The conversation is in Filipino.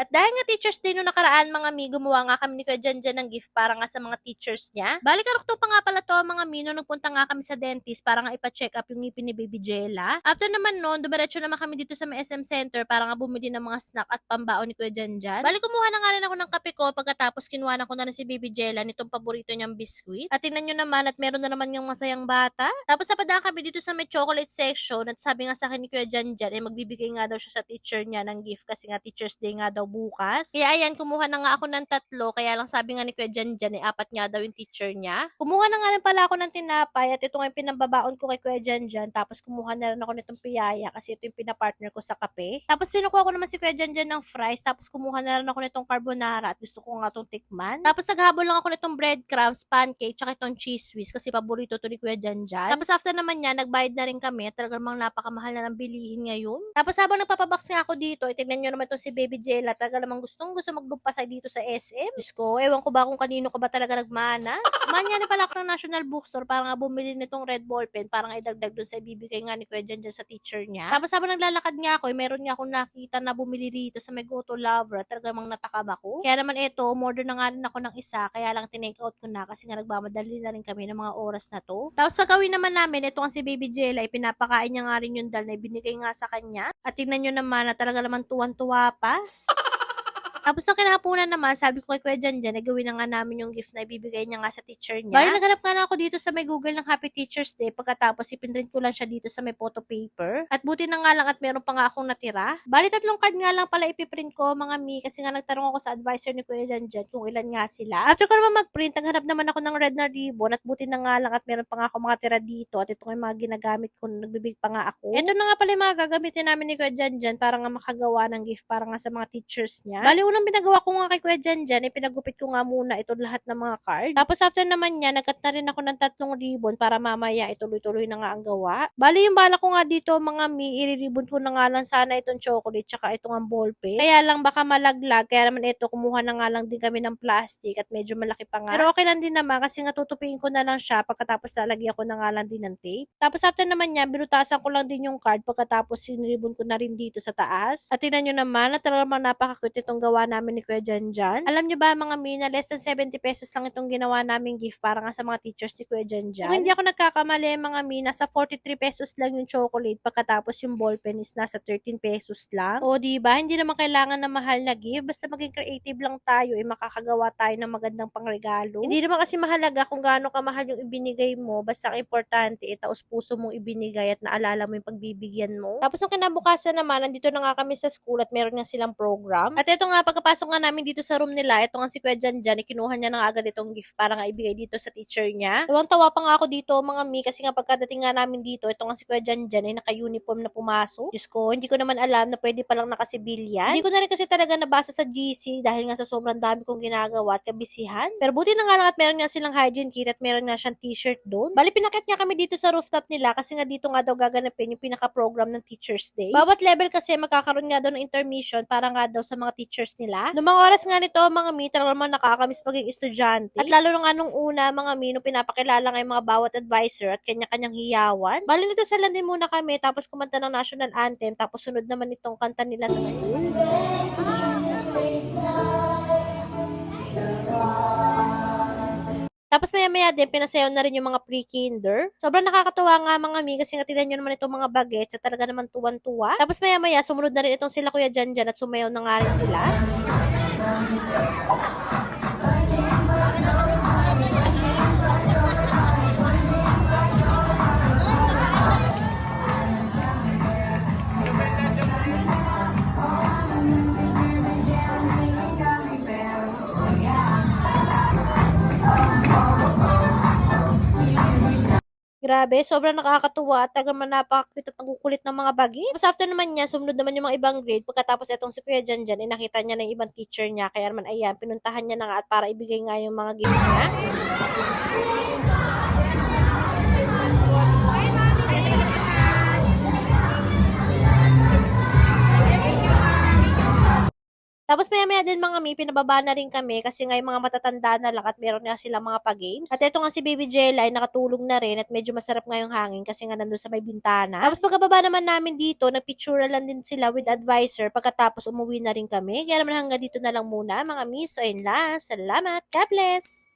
At dahil nga Teachers Day no nakaraan mga mi, gumawa nga kami ni Kuya Janjan ng gift para nga sa mga teachers niya. Balik karukto pa nga pala to mga mi, no nagpunta nga kami sa dentist para nga ipa-check up yung ngipin ni Baby Jella. After naman noon, dumiretso naman kami dito sa SM Center para nga bumili ng mga snack at pambaon ni Kuya Janjan. Balik kumuha na nga rin ako ng kape ko pagkatapos kinuha na ko na rin si Baby Jella nitong paborito niyang biscuit. At tingnan nyo naman at meron na naman yung masayang bata. Tapos napadaan kami dito sa may chocolate section at sabi nga sa akin ni Kuya Janjan eh magbibigay nga daw siya sa teacher niya ng gift kasi nga Teacher's Day nga daw bukas. Kaya ayan, kumuha na nga ako ng tatlo kaya lang sabi nga ni Kuya Janjan eh apat nga daw yung teacher niya. Kumuha na nga rin pala ako ng tinapay at ito nga yung pinambabaon ko kay Kuya Janjan tapos kumuha na rin ako nitong piyaya kasi ito yung pinapartner ko sa kape. Tapos pinukuha ko naman si Kuya Janjan ng fries tapos kumuha na rin ako nitong carbonara at gusto ko nga itong tikman. Tapos naghabol lang ako nitong breadcrumbs, pancake, tsaka itong cheese whiz kasi paborito to ni Kuya Janjan. Tapos after naman niya, nagbayad na rin kami talagang mga napakamahal na ng bilihin ngayon. Tapos habang nagpapabox nga ako dito, eh, tignan nyo naman itong si Baby Jella. Talaga namang gustong gusto maglumpasay dito sa SM. Diyos ko, ewan ko ba kung kanino ka ba talaga nagmana. Manya ni pala ako ng National Bookstore para nga bumili nitong red ball pen para nga idagdag dun sa ibibigay nga ni Kuya Janjan sa teacher niya. Tapos habang naglalakad nga ako, eh, meron nga akong nakita na bumili rito sa may Goto Lover. Talaga namang natakam ako. Kaya naman ito, umorder na nga rin ako ng isa. Kaya lang tinake out ko na kasi nga nagmamadali na rin kami ng mga oras na to. Tapos pagkawin naman namin, ito ang si Baby Jella, ipinapakain niya nga rin yung dal na ibinigay nga sa kanya. At tingnan nyo naman na talaga naman tuwan-tuwa pa. Tapos nung kinahaponan naman, sabi ko kay Kuya Janjan, na gawin na nga namin yung gift na ibibigay niya nga sa teacher niya. Bali, naghanap nga na ako dito sa may Google ng Happy Teacher's Day. Pagkatapos, ipinrint ko lang siya dito sa may photo paper. At buti na nga lang at meron pa nga akong natira. Bali, tatlong card nga lang pala ipiprint ko, mga mi, kasi nga nagtanong ako sa advisor ni Kuya Janjan kung ilan nga sila. After ko naman mag-print, naghanap naman ako ng red na ribbon at buti na nga lang at meron pa nga ako mga tira dito at ito nga yung mga ginagamit ko, nagbibig pa nga ako. Ito na nga pala yung mga gagamitin namin ni Kuya Janjan para nga makagawa ng gift para nga sa mga teachers niya. Bali, unang pinagawa ko nga kay Kuya Janjan, eh, pinagupit ko nga muna ito lahat ng mga card. Tapos after naman niya, nagkat na rin ako ng tatlong ribbon para mamaya ituloy-tuloy na nga ang gawa. Bali, yung bala ko nga dito mga mi, iriribon ko na nga lang sana itong chocolate tsaka itong ang ballpen. Kaya lang baka malaglag, kaya naman ito, kumuha na nga lang din kami ng plastic at medyo malaki pa nga. Pero okay lang din naman kasi nga tutupiin ko na lang siya pagkatapos lalagyan ko na nga lang din ng tape. Tapos after naman niya, binutasan ko lang din yung card pagkatapos siniribon ko na rin dito sa taas. At tingnan nyo naman, at talagang napaka-cute itong gawa namin ni Kuya Janjan. Alam nyo ba mga mina, less than 70 pesos lang itong ginawa naming gift para nga sa mga teachers ni Kuya Janjan. Kung hindi ako nagkakamali mga mina, sa 43 pesos lang yung chocolate pagkatapos yung ballpen is nasa 13 pesos lang. O di ba hindi naman kailangan na mahal na gift, basta maging creative lang tayo, eh makakagawa tayo ng magandang pangregalo. Hindi naman kasi mahalaga kung gaano kamahal yung ibinigay mo, basta ang importante, itaos puso mong ibinigay at naalala mo yung pagbibigyan mo. Tapos nung kinabukasan naman, nandito na nga kami sa school at meron nga silang program. At ito nga, pagkapasok nga namin dito sa room nila, ito nga si Kuya Janjan, ikinuha niya na agad itong gift para nga ibigay dito sa teacher niya. Tawang-tawa pa nga ako dito, mga mi, kasi nga pagkadating nga namin dito, ito nga si Kuya Janjan ay naka-uniform na pumasok. Diyos ko, hindi ko naman alam na pwede palang nakasibilyan. Hindi ko na rin kasi talaga nabasa sa GC dahil nga sa sobrang dami kong ginagawa at kabisihan. Pero buti na nga lang at meron nga silang hygiene kit at meron nga siyang t-shirt doon. Bali, pinakit niya kami dito sa rooftop nila kasi nga dito nga daw gaganapin yung pinaka-program ng Teacher's Day. Bawat level kasi magkakaroon nga daw ng intermission para nga daw sa mga teachers nila. Noong mga oras nga nito, mga mi, talaga naman nakakamiss pagiging estudyante. At lalo na nga nung una, mga mi, nung pinapakilala nga yung mga bawat advisor at kanya-kanyang hiyawan. Bali, nagdasalan din muna kami tapos kumanta ng national anthem tapos sunod naman itong kanta nila sa school. Tapos maya-maya din, pinasayaw na rin yung mga pre-kinder. Sobrang nakakatuwa nga mga mi, kasi nga tignan nyo naman itong mga bagets at talaga naman tuwan-tuwa. Tapos maya-maya, sumunod na rin itong sila Kuya Janjan at sumayaw na nga rin sila. Grabe, sobrang nakakatuwa at talagang napakakit at nagukulit ng mga bagi. Tapos after naman niya, sumunod naman yung mga ibang grade. Pagkatapos itong si Kuya Janjan, eh, nakita niya na yung ibang teacher niya. Kaya naman, ayan, pinuntahan niya na nga at para ibigay nga yung mga gift niya. Tapos maya-maya din mga mi, pinababa na rin kami kasi nga yung mga matatanda na lang at meron nga silang mga pa-games. At eto nga si Baby Jella ay nakatulog na rin at medyo masarap nga yung hangin kasi nga nandun sa may bintana. Tapos pagkababa naman namin dito, nagpicture lang din sila with advisor pagkatapos umuwi na rin kami. Kaya naman hanggang dito na lang muna mga mi. So ayun lang. Salamat. God bless!